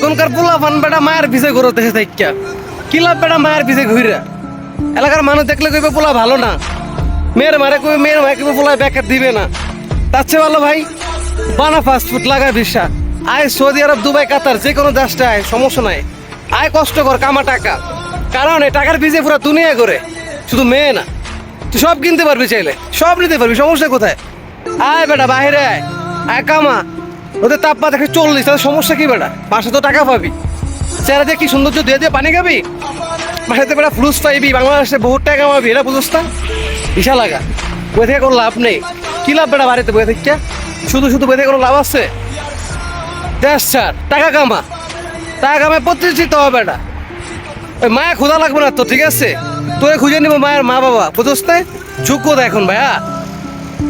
এখনকার পোলা ফান বেটা মায়ের পিছে ঘুরো দেখে থাইকা কি বেটা মায়ের পিছে ঘুরে এলাকার মানুষ দেখলে কইবে পোলা ভালো না। মেয়ের মারে কইবে, মেয়ের মায়ে কইবে পোলা বেকার দিবে না। তার চেয়ে ভালো ভাই, বানা ফাস্ট ফুড লাগা ভিসা আয় সৌদি আরব, দুবাই, কাতার যে কোনো দেশটা আয়, সমস্যা নাই। আয় কষ্ট কর, কামা টাকা। কারণ এই টাকার পিছে পুরো দুনিয়া করে শুধু মেয়ে না। তুই সব কিনতে পারবি চাইলে। সব নিতে পারবি, সমস্যা কোথায়? আয় বেটা, বাইরে আয়। আয় কামা। ওদের তাপমাত্রা দেখে চল্লিশ, তাহলে সমস্যা কি বেটা? মাসে তো টাকা পাবি। চেহারা দিয়ে কি সৌন্দর্য দিয়ে দিয়ে পানি খাবি? মাসেতে বেটা ফ্লুস পাইবি, বাংলাদেশে বহুত টাকা পাবি, এটা বুঝোস না? বিশাল লাগা। বই থেকে কোনো লাভ নেই। কী লাভ বেটা বাড়িতে বই থেকে? শুধু শুধু বই থেকে কোনো লাভ আছে? দেশ ছাড়, টাকা কামা। টাকা কামায় প্রতিষ্ঠিত হবে বেটা। ওই মায়া খোঁজা লাগবে না তো, ঠিক আছে? তোরে খুঁজে নিবো মায়ের মা বাবা বুঝোস না যোগ্যতা এখন ভাইয়া।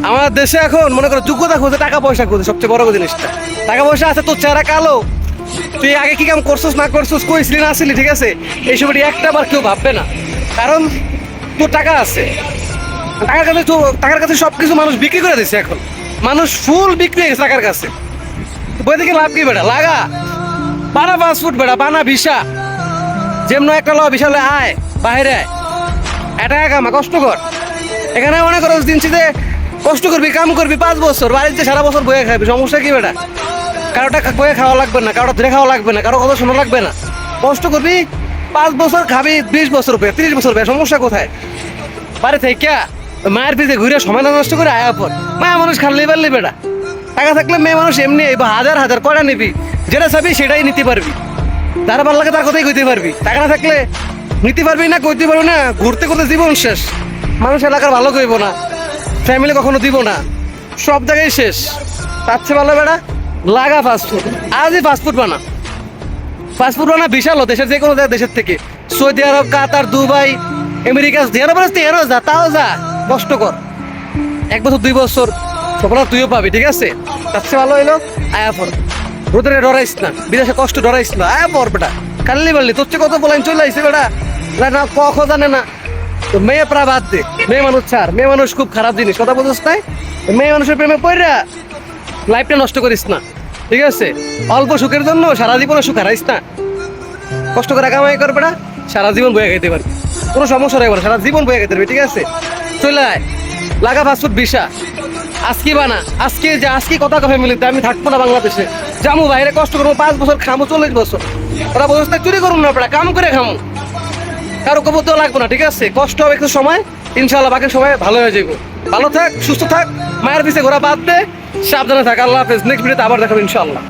আমার দেশে এখন, মনে করো, যোগ্যতা খুঁজে টাকা পয়সা খুঁজে সবচেয়ে বড় জিনিসটা। টাকা পয়সা আছে, তোর চেহারা কালো। তুই আগে কি কাম করছিস, না করছিস কইসলি না আসলি ঠিক আছে? এইসব একটা বার কেউ ভাববে না। কারণ, তোর টাকা আছে। টাকার কাছে তো, টাকার কাছে সব কিছু মানুষ বিক্রি করে দিচ্ছে এখন। মানুষ ফুল বিক্রি হয়ে গেছে টাকার কাছে। বই থেকে লাভ কি বেটা? লাগা। বানা পাসপোর্ট বেটা, বানা ভিসা। যেমন একটা ল বিশালে আয়, বাইরে আয়। এটা কামা, কষ্ট কর। এখানে মনে করো দিনছি যে কষ্ট করবি, কাম করবি, পাঁচ বছর, বাড়িতে সারা বছর বয়ে খাবি সমস্যা কি বেটা? কারোটা বয়ে খাওয়া লাগবে না, কারোটা ধরে খাওয়া লাগবে না, কারও কথা শোনা লাগবে না। কষ্ট করবি, পাঁচ বছর খাবি, বিশ বছর রুপে তিরিশ বছর রুপে সমস্যা কোথায়? বাড়ি থেকে মায়ের পিছে ঘুরে সময় নষ্ট করে আয়া পর। মায়া মানুষ খাল্লি পারলি বেটা। টাকা থাকলে মেয়ে মানুষ এমনি বা হাজার হাজার কয়টা নিবি, যেটা চাবি সেটাই নিতে পারবি। তার ভালো লাগে তার কথাই কইতে পারবি। টাকা না থাকলে নিতে পারবি না, কইতে পারবি না, ঘুরতে করতে জীবন শেষ। মানুষ এলাকার ভালো কইব না। ফ্যামিলি কখনো দিব না। সব জায়গায় শেষ। চেয়ে ভালো বেড়া লাগা ফাস্টফুড আজই ফাস্টফুড বানা। ফাস্টফুড বানা বিশাল দেশের যে কোনো দেশের থেকে। Saudi Arab Qatar Dubai America যেরো বলে তেরো যা তাও যা। কষ্ট কর। এক বছর দুই বছর সফলতা তুইও পাবি ঠিক আছে? তার চেয়ে ভালো হইল আয়া পর রোদরে ডরাইস না বিদেশে কষ্ট ডরাইস না। আয়া পর বেটা। কাল্লি বললি তোর চেয়ে কত বলাইন চলে আইসে বেটা? না, কখ জানে না। তো মেয়ে প্রায় বাদ দে। মেয়ে মানুষ ছাড়। মেয়ে মানুষ খুব খারাপ জিনিস। কথা বলছিস তাই মেয়ে মানুষের প্রেমে পড়রা লাইফটা নষ্ট করিস না। ঠিক আছে? অল্প সুখের জন্য সারা জীবনে সুখ হারাইস না। কষ্ট করে কামাই কর বেটা। সারা জীবন বয়ে খাইতে পারবি। কোনো সমস্যা নেই সারা জীবন বয়ে খাইতে পারবি, ঠিক আছে? চলে আয়। লাগা ফাস্টফুড বিশা। আজকে বানা। আজকে যে, আজকে কথা ফ্যামিলিতে আমি থাকব না বাংলাদেশে। যাব বাইরে, কষ্ট করব। পাঁচ বছর খামো, চল্লিশ বছর। ওরা বলছে চুরি করুন না বেটা। কাম করে খামো। কারও কবর দেওয়া লাগবে না, ঠিক আছে? কষ্ট হবে একটু সময়। ইনশাল্লাহ বাকি সময় ভালো হয়ে যাব ভালো থাক, সুস্থ থাক, মায়ের পিছিয়ে ঘোরা বাদ দে, সাবধানে থাক। আল্লাহ হাফেজ। নেক্সট ভিডিওতে আবার দেখাবো ইনশাল্লাহ